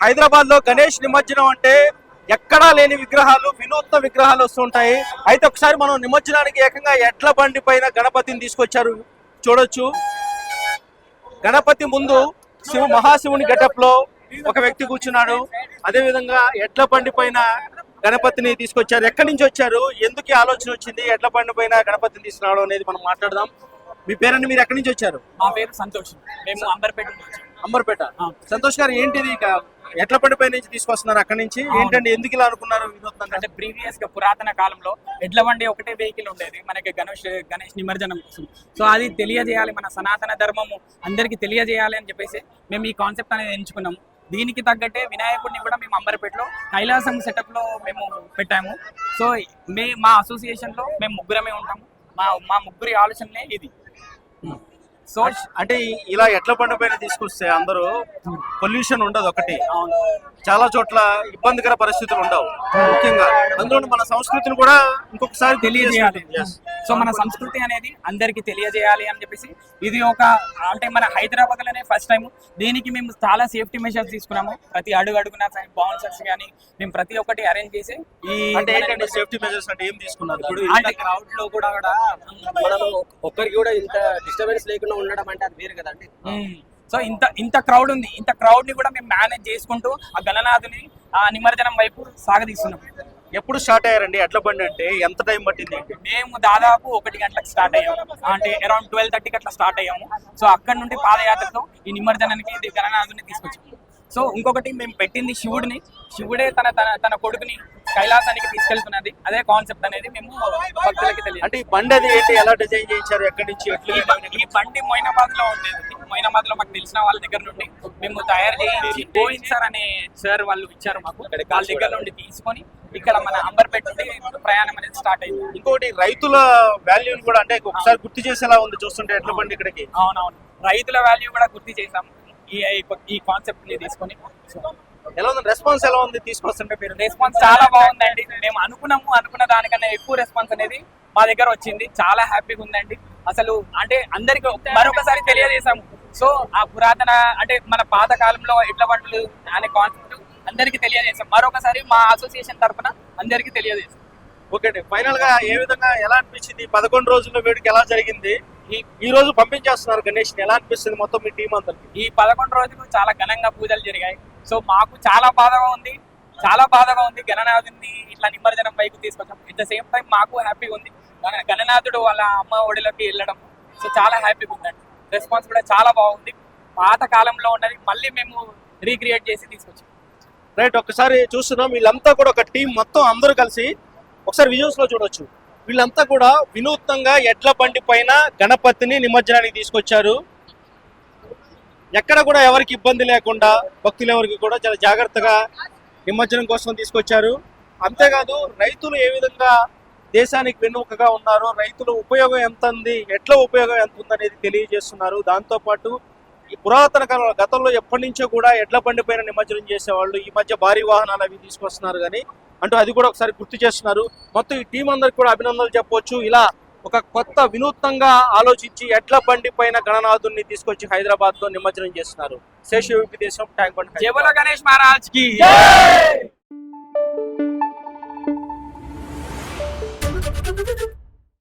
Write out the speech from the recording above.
హైదరాబాద్లో గణేష్ నిమజ్జనం అంటే ఎక్కడా లేని విగ్రహాలు వినూత్న విగ్రహాలు వస్తుంటాయి అయితే ఒకసారి మనం నిమజ్జనానికి ఏకంగా ఎడ్ల బండి పైన గణపతిని తీసుకొచ్చారు. చూడొచ్చు. గణపతి ముందు శివ మహాశివుని గెటప్లో ఒక వ్యక్తి కూర్చున్నాడు. అదే విధంగా ఎడ్ల బండి పైన గణపతిని తీసుకొచ్చారు. ఎక్కడి నుంచి వచ్చారు? ఎందుకు ఆలోచన వచ్చింది? ఎడ్ల బండి పైన గణపతిని తీసుకురావడం అనేది మనం మాట్లాడదాం. మీ పేరండి మీరు ఎక్కడి నుంచి వచ్చారు? మా పేరు సంతోష్. మేము అంబర్పేట. అంబర్పేట. సంతోష్ గారు ఏంటిది ఇక ఎడ్ల బండి పై నుంచి తీసుకొస్తున్నారు? అక్కడి నుంచి? ఏంటండి? ఎందుకు ఇలా అనుకున్నారు అంటే ప్రీవియస్గా పురాతన కాలంలో ఎడ్ల బండి ఒకటే వెహికల్ ఉండేది. మనకి గణేష్ గణేష్ నిమజ్జనం కోసం. సో అది తెలియజేయాలి మన సనాతన ధర్మము. అందరికి తెలియజేయాలి అని చెప్పేసి మేము ఈ కాన్సెప్ట్ అనేది ఎంచుకున్నాము. దీనికి తగ్గట్టే వినాయకుడిని కూడా మేము అంబర్పేటలో కైలాసం సెటప్లో మేము పెట్టాము. సో మే మా అసోసియేషన్లో మేము ముగ్గురమే ఉంటాము. మా మా ముగ్గురి ఆలోచనలే ఇది. సో అంటే ఇలా ఎడ్ల బండి పైన తీసుకొస్తే అందరూ పొల్యూషన్ ఉండదు ఒకటి. చాలా చోట్ల ఇబ్బందికర పరిస్థితులు ఉండవు. ముఖ్యంగా అందులో మన సంస్కృతిని కూడా ఇంకొకసారి తెలియజేయాలి. సో మన సంస్కృతి అనేది అందరికి తెలియజేయాలి అని చెప్పేసి ఇది ఒక అంటే మన హైదరాబాద్లోనే ఫస్ట్ టైం దీనికి మేము చాలా సేఫ్టీ మెషర్స్ తీసుకున్నాము. ప్రతి అడుగు అడుగున బౌన్సర్స్ కానీ మేము ప్రతి ఒక్కటి అరేంజ్ చేసి ఈ అంటే మన ఏంటంటే సేఫ్టీ మెజర్స్ అంటే ఏం తీసుకున్నారు? ఇప్పుడు అంటే- క్రౌడ్లో కూడా ఒక్కరికి కూడా ఇంత డిస్టర్బెన్స్ లేకుండా ఉండడం అంటే అది వేరు కదండి. మ్మ్. సో ఇంత ఇంత క్రౌడ్ ఉంది. ఇంత క్రౌడ్ని కూడా మేము మేనేజ్ చేసుకుంటూ ఆ గణనాథుని ఆ నిమజ్జనం వైపు సాగదీస్తున్నాం. ఎప్పుడు స్టార్ట్ అయ్యారండి? ఎడ్ల బండి అంటే ఎంత టైం పట్టింది? మేము దాదాపు ఒకటి గంటలకు స్టార్ట్ అయ్యాము అంటే అరౌండ్ ట్వెల్వ్ థర్టీకి అట్లా స్టార్ట్ అయ్యాము. సో అక్కడ నుండి పాదయాత్రతో ఈ నిమజ్జనానికి గణనాథుని తీసుకొచ్చాము సో ఇంకొకటి మేము పెట్టింది శివుడిని. శివుడే తన తన తన కొడుకుని కైలాసానికి తీసుకెళ్తున్నది. అదే కాన్సెప్ట్ అనేది మేము భక్తులకి తెలియదు. అంటే ఈ బండి అది ఏంటి? ఎలా డిజైన్ చేయించారు? ఎక్కడి నుంచి ఎట్లు ఈ బండి మొయినాబాద్లో ఉండేది. మొయినాబాద్లో మాకు తెలిసిన వాళ్ళ దగ్గర నుండి మేము తయారు చేయించి గోవింద్ సార్ అనే సార్ వాళ్ళు ఇచ్చారు మాకు. వాళ్ళ దగ్గర నుండి తీసుకొని ఇక్కడ మన అంబర్పేట నుండి ప్రయాణం అనేది స్టార్ట్ అయింది. ఇంకోటి రైతుల వాల్యూని కూడా అంటే ఒకసారి గుర్తు చేసేలా ఉంది చూస్తుంటే ఎడ్ల బండి ఇక్కడికి? అవునవును. రైతుల వాల్యూ కూడా గుర్తు చేసాం ఈ ఈ కాన్సెప్ట్ని తీసుకొని. ఎలా ఉంది? రెస్పాన్స్ ఎలా ఉంది? తీసుకొస్తుంటే మీరు? రెస్పాన్స్ చాలా బాగుందండి. మేము అనుకున్నాము అనుకున్న దానికన్నా ఎక్కువ రెస్పాన్స్ అనేది మా దగ్గర వచ్చింది. చాలా హ్యాపీగా ఉందండి. అసలు అంటే అందరికి మరొకసారి తెలియజేశాము. సో ఆ పురాతన అంటే మన పాత కాలంలో ఎడ్ల బండ్లు అనే కాన్సెప్ట్ అందరికి తెలియజేసాం మరొకసారి మా అసోసియేషన్ తరఫున అందరికి తెలియజేసాం ఓకే అండి. ఫైనల్గా ఏ విధంగా ఎలా అనిపించింది? పదకొండు రోజుల్లో వేడికి ఎలా జరిగింది? ఈ ఈ రోజు పంపించేస్తున్నారు గణేష్ ఎలా అనిపిస్తుంది మొత్తం మీ టీం అందరికి? ఈ పదకొండు రోజులు చాలా ఘనంగా పూజలు జరిగాయి. సో మాకు చాలా బాధగా ఉంది. చాలా బాధగా ఉంది గణనాథుని ఇట్లా నిమజ్జనం వైపు తీసుకొచ్చాం. ఎట్ ద సేమ్ టైం మాకు హ్యాపీగా ఉంది. గణనాథుడు వాళ్ళ అమ్మ ఒడిలోకి వెళ్ళడం. సో చాలా హ్యాపీగా ఉందండి. రెస్పాన్స్ కూడా చాలా బాగుంది. పాత కాలంలో ఉన్నది మళ్ళీ మేము రీక్రియేట్ చేసి తీసుకొచ్చాం. రైట్ ఒక్కసారి చూస్తున్నాం. వీళ్ళంతా కూడా ఒక టీం మొత్తం అందరూ కలిసి ఒకసారి విజువల్స్లో చూడొచ్చు. వీళ్ళంతా కూడా వినూత్నంగా ఎడ్ల బండి పైన గణపతిని నిమజ్జనానికి తీసుకొచ్చారు. ఎక్కడ కూడా ఎవరికి ఇబ్బంది లేకుండా భక్తులు ఎవరికి కూడా చాలా జాగ్రత్తగా నిమజ్జనం కోసం తీసుకొచ్చారు. అంతేకాదు రైతులు ఏ విధంగా దేశానికి వెన్నుముకగా ఉన్నారు రైతుల ఉపయోగం ఎంత ఉంది ఎట్ల ఉపయోగం ఎంత ఉందనేది తెలియజేస్తున్నారు. దాంతోపాటు ఈ పురాతన కాలంలో గతంలో ఎప్పటి నుంచో కూడా ఎడ్ల బండి పైన నిమజ్జనం చేసేవాళ్ళు ఈ మధ్య భారీ వాహనాలు అవి తీసుకొస్తున్నారు. కానీ అంటూ అది కూడా ఒకసారి గుర్తు చేస్తున్నారు. మొత్తం ఈ టీం అందరికి కూడా అభినందనలు చెప్పవచ్చు ఇలా ఒక కొత్త వినూత్నంగా ఆలోచించి ఎడ్ల బండి పైన గణనాథుని తీసుకొచ్చి హైదరాబాద్లో నిమజ్జనం చేస్తున్నారు. శేష దేశం ట్యాంక్ బండ్ జయబోలో గణేష్ మహారాజ్కి